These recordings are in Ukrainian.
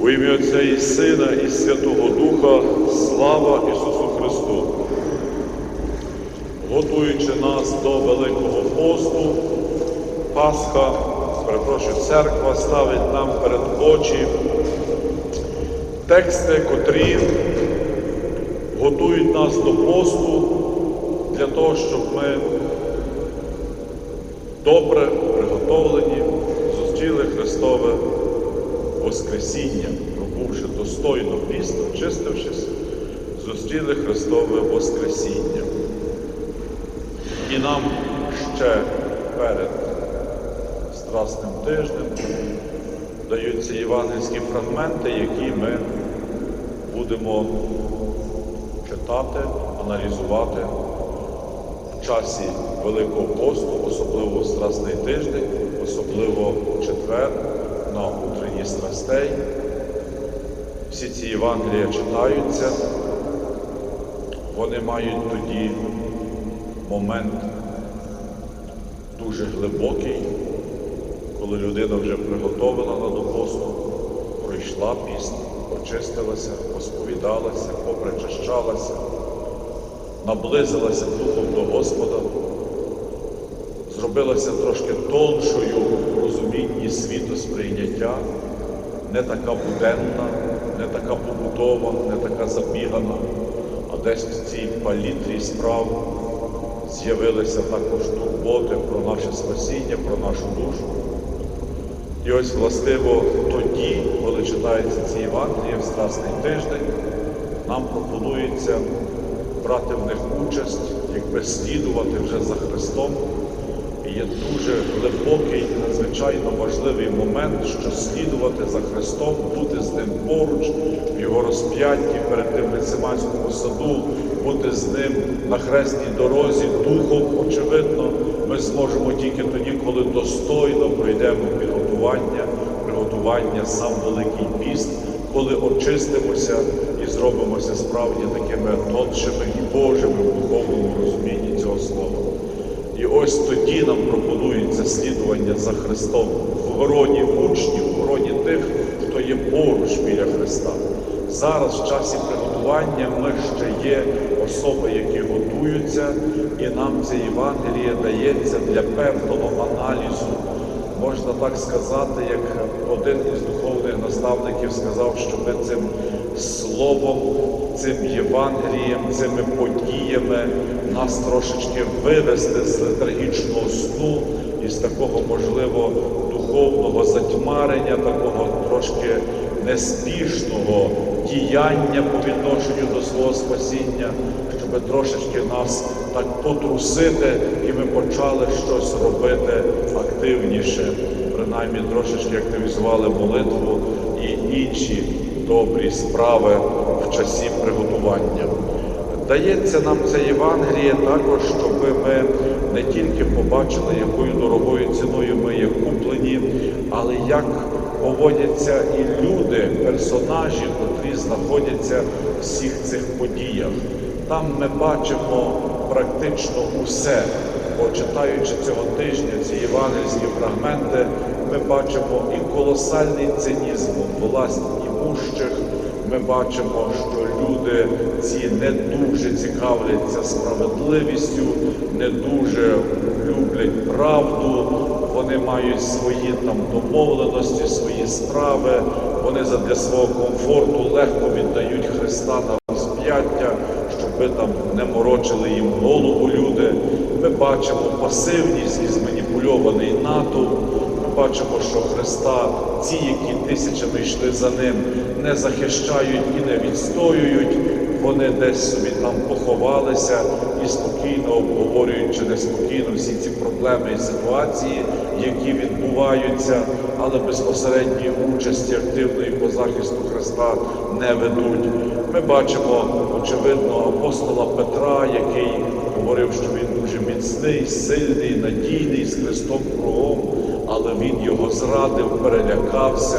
У ім'я Отця і Сина, і Святого Духа, слава Ісусу Христу. Готуючи нас до Великого посту, Пасха, перепрошую, церква ставить нам перед очі тексти, котрі готують нас до посту для того, щоб ми добре приготовлені зустріли Христове Воскресіння, пробувши достойно піст, очистившись, зустріли Христове Воскресіння. І нам ще перед Страсним тижнем даються євангельські фрагменти, які ми будемо читати, аналізувати в часі Великого посту, особливо Страсний тиждень, особливо четвер на утренні страстей. Всі ці Євангелія читаються, вони мають тоді момент дуже глибокий, коли людина вже приготовлена до посту, пройшла піст, очистилася, посповідалася, попричащалася, наблизилася духом до Господа, зробилася трошки тоншою в розумінні світу сприйняття, не така буденна, не така побутова, не така забігана, а десь в цій палітрі справ з'явилися також турботи про наше спасіння, про нашу душу. І ось, властиво, тоді, коли читається ці Євангелії в Страсний тиждень, нам пропонується брати в них участь, якби слідувати вже за Христом. Є дуже глибокий, надзвичайно важливий момент, що слідувати за Христом, бути з ним поруч, в Його розп'ятті перед тим Гециманському саду, бути з ним на хресній дорозі, духом, очевидно, ми зможемо тільки тоді, коли достойно пройдемо підготування, приготування сам Великий Піст, коли очистимося і зробимося справді такими тоншими і Божими в духовному розумінні цього слова. І ось тоді нам пропонується слідування за Христом в гороні учнів, в гороні тих, хто є поруч біля Христа. Зараз, в часі приготування, ми ще є особи, які готуються, і нам це Євангеліє дається для певного аналізу. Можна так сказати, як один із духовних наставників сказав, що ми цим словом, цим Євангелієм, цими подіями нас трошечки вивести з летаргічного сну із такого, можливо, духовного затьмарення, такого трошки неспішного діяння по відношенню до свого спасіння, щоб трошечки нас так потрусити, і ми почали щось робити активніше, принаймні трошечки активізували молитву і інші добрі справи в часі приготування. Дається нам це Євангеліє також, щоб ми не тільки побачили, якою дорогою ціною ми є куплені, але як поводяться і люди, персонажі, котрі знаходяться в всіх цих подіях. Там ми бачимо практично усе. Бо читаючи цього тижня ці євангельські фрагменти, ми бачимо і колосальний цинізм власть імущих, ми бачимо, що люди ці не дуже цікавляться справедливістю, не дуже люблять правду, вони мають свої там домовленості, свої справи, вони для свого комфорту легко віддають Христа на розп'яття, щоб там не морочили їм голову люди. Ми бачимо пасивність і зманіпульований натовп. Бачимо, що Христа ті, які тисячами йшли за ним, не захищають і не відстоюють. Вони десь собі там поховалися і спокійно обговорюють чи неспокійно всі ці проблеми і ситуації, які відбуваються, але безпосередньої участі активної по захисту Христа не ведуть. Ми бачимо, очевидно, апостола Петра, який говорив, що він дуже міцний, сильний, надійний з Христом кругом, але він його зрадив, перелякався.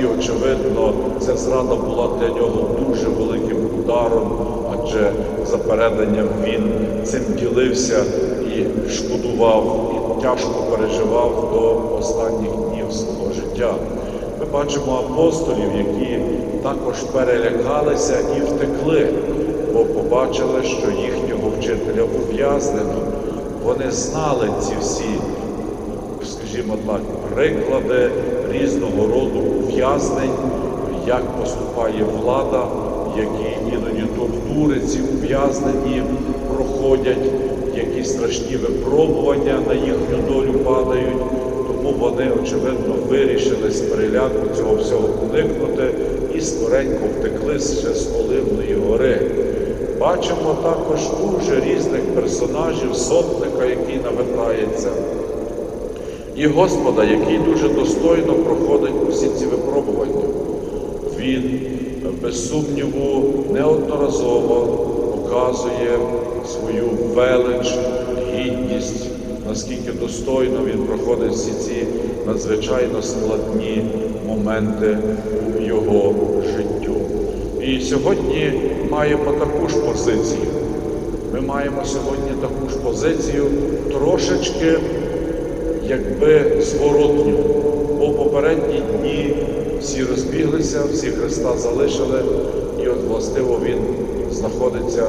І, очевидно, ця зрада була для нього дуже великим ударом, адже за переданням він цим ділився і шкодував, і тяжко переживав до останніх днів свого життя. Ми бачимо апостолів, які також перелякалися і втекли, бо побачили, що їхнього вчителя ув'язнено. Вони знали ці всі, скажімо так, приклади різного роду ув'язнень, як поступає влада, які іноді тортури ці ув'язнені проходять, які страшні випробування на їхню долю падають. Тому вони, очевидно, вирішили з переляку цього всього уникнути і скоренько втекли ще з Оливної гори. Бачимо також дуже різних персонажів, сотника, який навертається, і Господа, який дуже достойно проходить усі ці випробування. Він, без сумніву, неодноразово показує свою велич, гідність, наскільки достойно він проходить всі ці надзвичайно складні моменти у його життю. І сьогодні маємо таку ж позицію. Ми маємо сьогодні таку ж позицію трошечки якби зворотню. Бо попередні дні всі розбіглися, всі Христа залишили, і от властиво Він знаходиться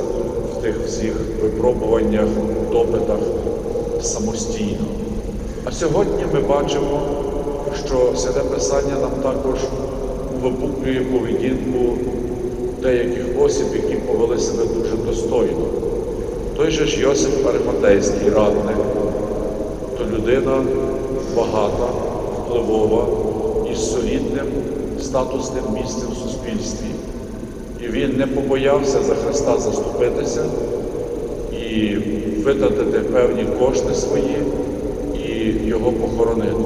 в тих всіх випробуваннях, допитах самостійно. А сьогодні ми бачимо, що Святе Писання нам також випуклює поведінку деяких осіб, які повели себе дуже достойно. Той же ж Йосип Арифатейський радник, людина багата, впливова і з солідним статусним місцем в суспільстві. І він не побоявся за Христа заступитися і витратити певні кошти свої і його похоронити.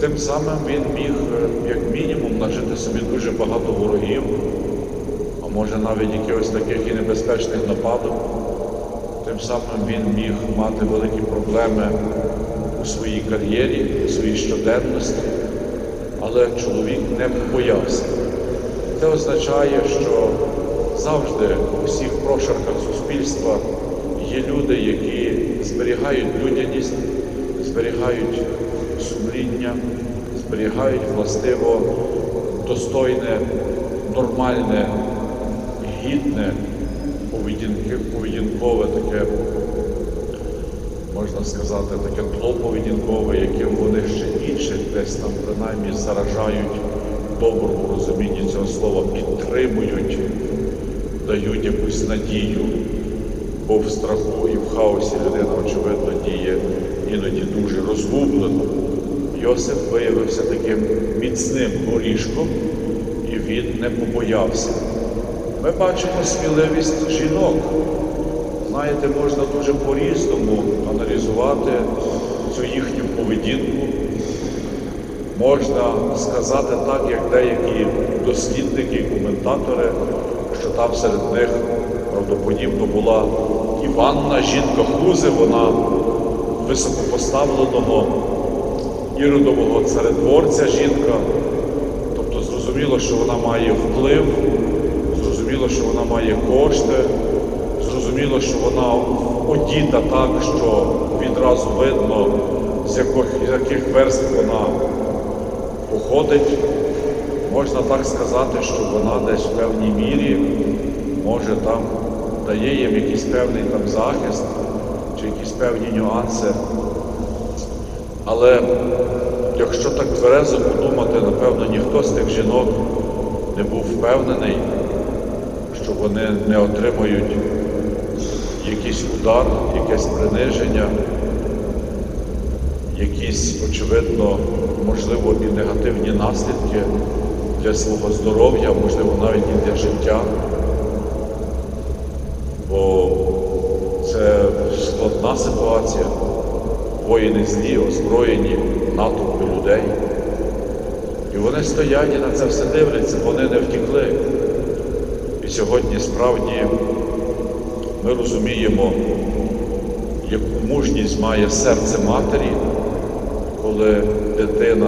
Тим самим він міг, як мінімум, нажити собі дуже багато ворогів, а може навіть якихось таких і небезпечних нападок. Тим самим він міг мати великі проблеми у своїй кар'єрі, у своїй щоденності, але чоловік не боявся. Це означає, що завжди у всіх прошарках суспільства є люди, які зберігають людяність, зберігають сумління, зберігають властиво достойне, нормальне, гідне поведінкове таке, можна сказати, таке тло поведінкове, яким вони ще інших десь там принаймні заражають в доброму розумінні цього слова, підтримують, дають якусь надію, бо в страху і в хаосі людина, очевидно, діє іноді дуже розгублено. Йосип виявився таким міцним горішком, і він не побоявся. Ми бачимо сміливість жінок. Знаєте, можна дуже по-різному аналізувати цю їхню поведінку. Можна сказати так, як деякі дослідники коментатори, що там серед них правдоподібно була Іванна, жінка Хузи, вона високопоставленого іродового царедворця жінка. Тобто зрозуміло, що вона має вплив, зрозуміло, що вона має кошти, зрозуміло, що вона одіта так, що відразу видно, з яких, з яких верств вона походить. Можна так сказати, що вона десь в певній мірі може там дає їм якийсь певний там захист чи якісь певні нюанси. Але якщо так тверезо подумати, напевно, ніхто з тих жінок не був впевнений, що вони не отримають якийсь удар, якесь приниження, якісь, очевидно, можливо, і негативні наслідки для свого здоров'я, можливо, навіть і для життя. Бо це складна ситуація. Воїни злі, озброєні, натовпи людей. І вони стоять і на це все дивляться, вони не втікли. Сьогодні справді ми розуміємо, яку мужність має серце матері, коли дитина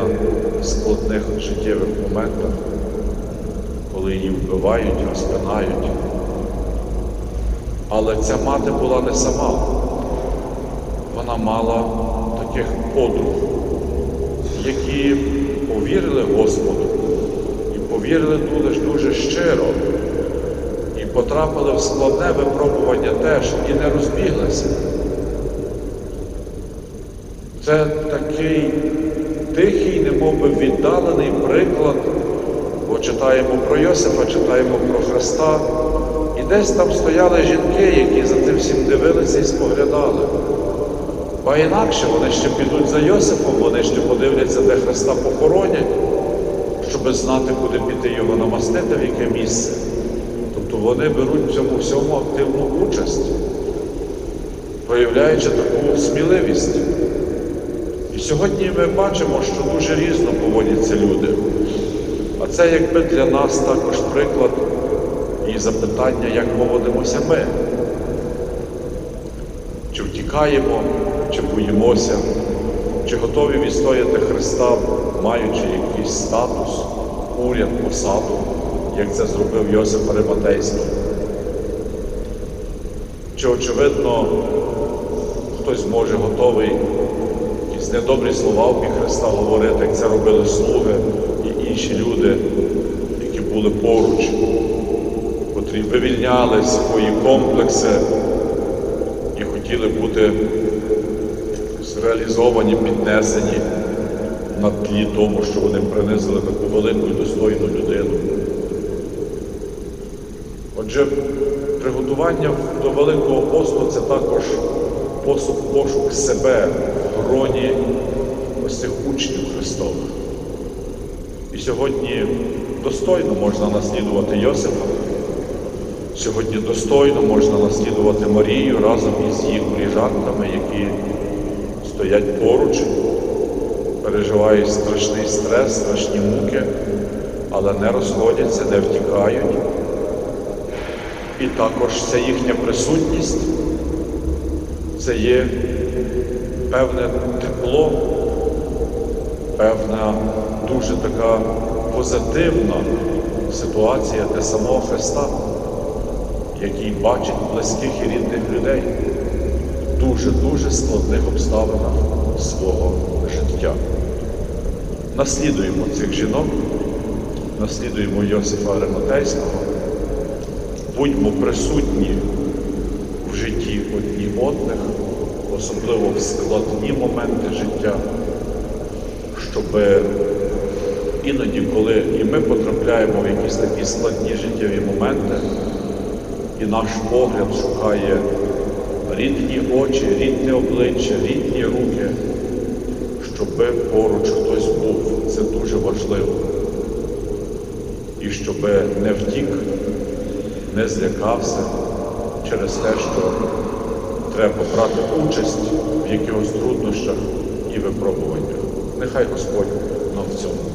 в складних життєвих моментах, коли її вбивають, розпинають. Але ця мати була не сама. Вона мала таких подруг, які повірили Господу і повірили дуже, дуже щиро, потрапили в складне випробування теж і не розбіглися. Це такий тихий, немовби віддалений приклад, бо читаємо про Йосифа, читаємо про Христа, і десь там стояли жінки, які за тим всім дивилися і споглядали. Ба інакше вони ще підуть за Йосифом, вони ще подивляться, де Христа похоронять, щоб знати, куди піти його намастити, в яке місце. Тобто вони беруть в цьому всьому активну участь, проявляючи таку сміливість. І сьогодні ми бачимо, що дуже різно поводяться люди. А це якби для нас також приклад і запитання, як поводимося ми. Чи втікаємо, чи боїмося, чи готові відстояти Христа, маючи якийсь статус, уряд, посаду, як це зробив Йосиф Ариматейський. Чи, очевидно, хтось може готовий якісь недобрі слова в Христа говорити, як це робили слуги і інші люди, які були поруч, котрі вивільняли свої комплекси і хотіли бути зреалізовані, піднесені на тлі тому, що вони принизили таку велику і достойну людину. Отже, приготування до Великого посту це також пошук, пошук себе в гроні ось цих учнів Христових. І сьогодні достойно можна наслідувати Йосифа, сьогодні достойно можна наслідувати Марію разом із їх коліжанками, які стоять поруч, переживають страшний стрес, страшні муки, але не розходяться, не втікають. І також ця їхня присутність це є певне тепло, певна дуже така позитивна ситуація для самого Христа, який бачить близьких і рідних людей в дуже-дуже складних обставинах свого життя. Наслідуємо цих жінок, наслідуємо Йосифа Ариматейського, будьмо присутні в житті одні одних, особливо в складні моменти життя, щоб іноді, коли і ми потрапляємо в якісь такі складні життєві моменти, і наш погляд шукає рідні очі, рідне обличчя, рідні руки, щоб поруч хтось був. Це дуже важливо. І щоб не втік, не злякався через те, що треба брати участь в якихось труднощах і випробуваннях. Нехай Господь нам в цьому